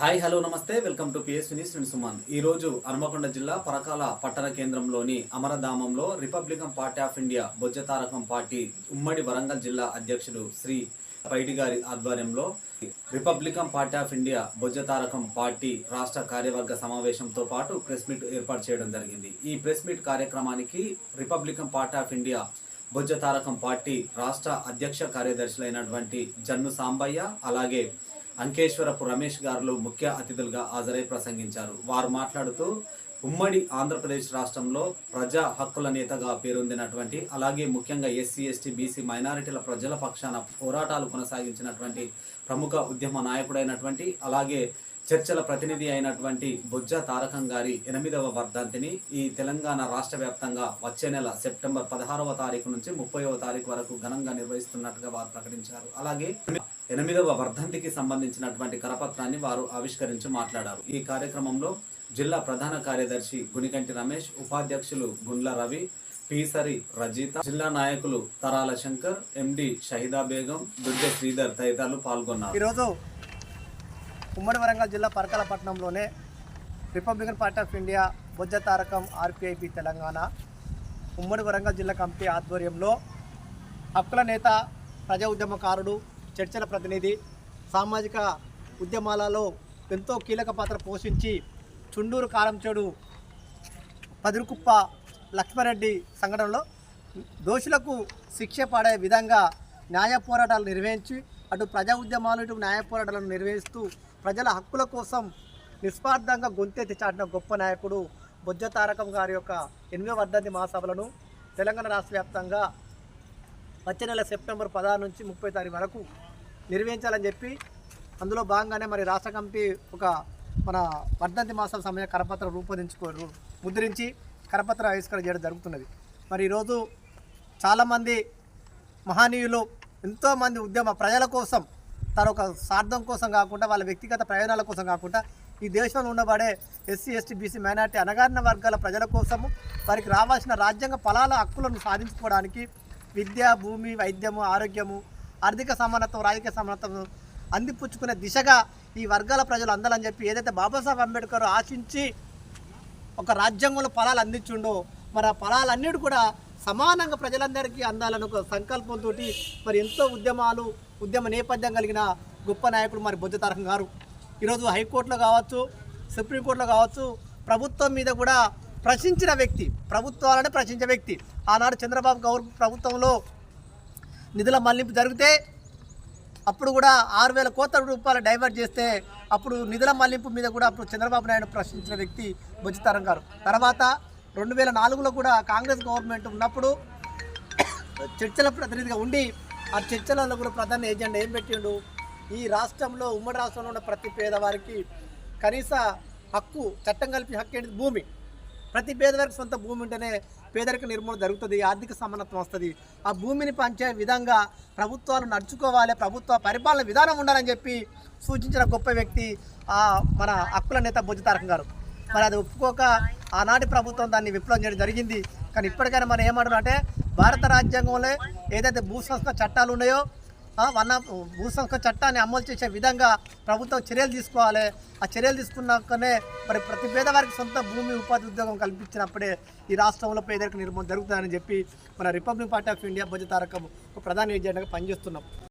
Hi hello నమస్తే. Welcome to PS news. నేను సుమన్. ఈ రోజు హనుమకొండ జిల్లా పరకాల పట్టణ కేంద్రంలోని అమరధామంలో republican party of India Bojja Tharakam party ఉమ్మడి వరంగల్ జిల్లా అధ్యక్షుడు శ్రీ పైడి గారి ఆధ్వర్యంలో republican party of India Bojja Tharakam party రాష్ట్ర కార్యవర్గ సమావేశంతో పాటు ప్రెస్ మీట్ ఏర్పాటు చేయడం జరిగింది. ఈ ప్రెస్ మీట్ కార్యక్రమానికి republican party of India Bojja Tharakam party రాష్ట్ర అధ్యక్ష కార్యదర్శులైనటువంటి జన్ను సాంబయ్య అలాగే అంకేశ్వరపు రమేష్ గారు ముఖ్య అతిథులుగా హాజరై ప్రసంగించారు. వారు మాట్లాడుతూ ఉమ్మడి ఆంధ్రప్రదేశ్ రాష్ట్రంలో ప్రజా హక్కుల నేతగా పేరొందినటువంటి అలాగే ముఖ్యంగా ఎస్సీ ఎస్టీ బీసీ మైనారిటీల ప్రజల పక్షాన పోరాటాలు కొనసాగించినటువంటి ప్రముఖ ఉద్యమ నాయకుడైనటువంటి అలాగే చర్చల ప్రతినిధి అయినటువంటి బొజ్జ తారకం గారి ఎనిమిదవ వర్ధంతిని ఈ తెలంగాణ రాష్ట్ర వ్యాప్తంగా వచ్చే నెల సెప్టెంబర్ పదహారవ తారీఖు నుంచి ముప్పైవ తారీఖు వరకు ఘనంగా నిర్వహిస్తున్నట్టుగా వారు ప్రకటించారు. అలాగే ఎనిమిదవ వర్ధంతికి సంబంధించినటువంటి కరపత్రాన్ని వారు ఆవిష్కరించి మాట్లాడారు. ఈ కార్యక్రమంలో జిల్లా ప్రధాన కార్యదర్శి గునికంటి రమేష్ ఉపాధ్యక్షులు గుండ్ల రవి పీసరి రజిత జిల్లా నాయకులు తరాల శంకర్ ఎండి షహిదా బేగం దుర్గ శ్రీధర్ తదితరులు పాల్గొన్నారు. ఈరోజు ఉమ్మడి వరంగల్ జిల్లా పరకాలపట్నంలోనే Republican Party of India Bojja Tarakam RPIP Telangana ఉమ్మడి వరంగల్ జిల్లా కమిటీ ఆధ్వర్యంలో హక్కుల నేత ప్రజా ఉద్యమకారుడు చర్చల ప్రతినిధి సామాజిక ఉద్యమాలలో ఎంతో కీలక పాత్ర పోషించి చుండూరు కారంచేడు పదిరుకుప్ప లక్ష్మారెడ్డి సంఘటనలో దోషులకు శిక్ష పడే విధంగా న్యాయ పోరాటాలు నిర్వహించి అటు ప్రజా ఉద్యమాలు ఇటు న్యాయ పోరాటాలను నిర్వహిస్తూ ప్రజల హక్కుల కోసం నిస్వార్థంగా గొంతెత్తి చాటిన గొప్ప నాయకుడు బొజ్జ తారకం గారి యొక్క ఎనిమిదవ వర్ధంతి మహాసభలను తెలంగాణ రాష్ట్ర వ్యాప్తంగా వచ్చే నెల సెప్టెంబర్ పదహారు నుంచి ముప్పై తారీఖు వరకు నిర్వహించాలని చెప్పి అందులో భాగంగానే మరి రాష్ట్ర కమిటీ ఒక మన వర్ధంతి మాసం సమయ కరపత్రం రూపొందించుకోరు ముద్రించి కరపత్ర ఆవిష్కరణ చేయడం జరుగుతున్నది. మరి ఈరోజు చాలామంది మహనీయులు ఎంతోమంది ఉద్యమ ప్రజల కోసం తన ఒక స్వార్థం కోసం కాకుండా వాళ్ళ వ్యక్తిగత ప్రయోజనాల కోసం కాకుండా ఈ దేశంలో ఉండబడే ఎస్సీ ఎస్టీ బీసీ మైనార్టీ అనగారిన వర్గాల ప్రజల కోసము వారికి రావాల్సిన రాజ్యాంగ ఫలాల హక్కులను సాధించుకోవడానికి విద్య భూమి వైద్యము ఆరోగ్యము ఆర్థిక సమానత్వం రాజకీయ సమానత్వం అందిపుచ్చుకునే దిశగా ఈ వర్గాల ప్రజలు అందాలని చెప్పి ఏదైతే బాబాసాహెబ్ అంబేద్కర్ ఆశించి ఒక రాజ్యాంగంలో ఫలాలు అందించుండో మరి ఆ ఫలాలన్నిటి కూడా సమానంగా ప్రజలందరికీ అందాలని ఒక సంకల్పంతో మరి ఎంతో ఉద్యమాలు ఉద్యమ నేపథ్యం కలిగిన గొప్ప నాయకుడు మరి బొజ్జ తారకం గారు. ఈరోజు హైకోర్టులో కావచ్చు సుప్రీంకోర్టులో కావచ్చు ప్రభుత్వం మీద కూడా ప్రశ్నించిన వ్యక్తి ప్రభుత్వాలనే ప్రశ్నించే వ్యక్తి. ఆనాడు చంద్రబాబు గౌర్ ప్రభుత్వంలో నిధుల మళ్ళింపు జరిగితే అప్పుడు కూడా ఆరు వేల కోట్ల రూపాయలు డైవర్ట్ చేస్తే అప్పుడు నిధుల మళ్ళింపు మీద కూడా అప్పుడు చంద్రబాబు నాయుడు ప్రశ్నించిన వ్యక్తి బొజ్జితారం గారు. తర్వాత రెండు వేల నాలుగులో కూడా కాంగ్రెస్ గవర్నమెంట్ ఉన్నప్పుడు చర్చల ప్రతినిధిగా ఉండి ఆ చర్చలలో కూడా ప్రధాన ఏజెండా ఏం పెట్టిండు? ఈ రాష్ట్రంలో ఉమ్మడి రాష్ట్రంలో ఉన్న ప్రతి పేదవారికి కనీస హక్కు చట్టం కలిపి హక్కు ఏంటి భూమి. ప్రతి పేదవారికి సొంత భూమి ఉంటేనే పేదరిక నిర్మూలన జరుగుతుంది ఆర్థిక సమానత్వం వస్తుంది. ఆ భూమిని పంచే విధంగా ప్రభుత్వాలు నడుచుకోవాలి ప్రభుత్వ పరిపాలన విధానం ఉండాలని చెప్పి సూచించిన గొప్ప వ్యక్తి ఆ మన హక్కుల నేత బొజ్జ తారకం గారు. మరి అది ఒప్పుకోక ఆనాటి ప్రభుత్వం దాన్ని విప్లవం చేయడం జరిగింది. కానీ ఇప్పటికైనా మనం ఏమంటున్నాం అంటే భారత రాజ్యాంగంలో ఏదైతే భూ సంస్కరణ చట్టాలు ఉన్నాయో వన్ వన భూ సంస్కరణ చట్టాన్ని అమలు చేసే విధంగా ప్రభుత్వం చర్యలు తీసుకోవాలి. ఆ చర్యలు తీసుకున్నాకనే మరి ప్రతి పేదవారికి సొంత భూమి ఉపాధి ఉద్యోగం కల్పించినప్పుడే ఈ రాష్ట్రంలో పేదరిక నిర్మూలన జరుగుతుందని చెప్పి మన Republic Party of India Bojja Tarakam ఒక ప్రధాన ఏజెంట్గా పనిచేస్తున్నాం.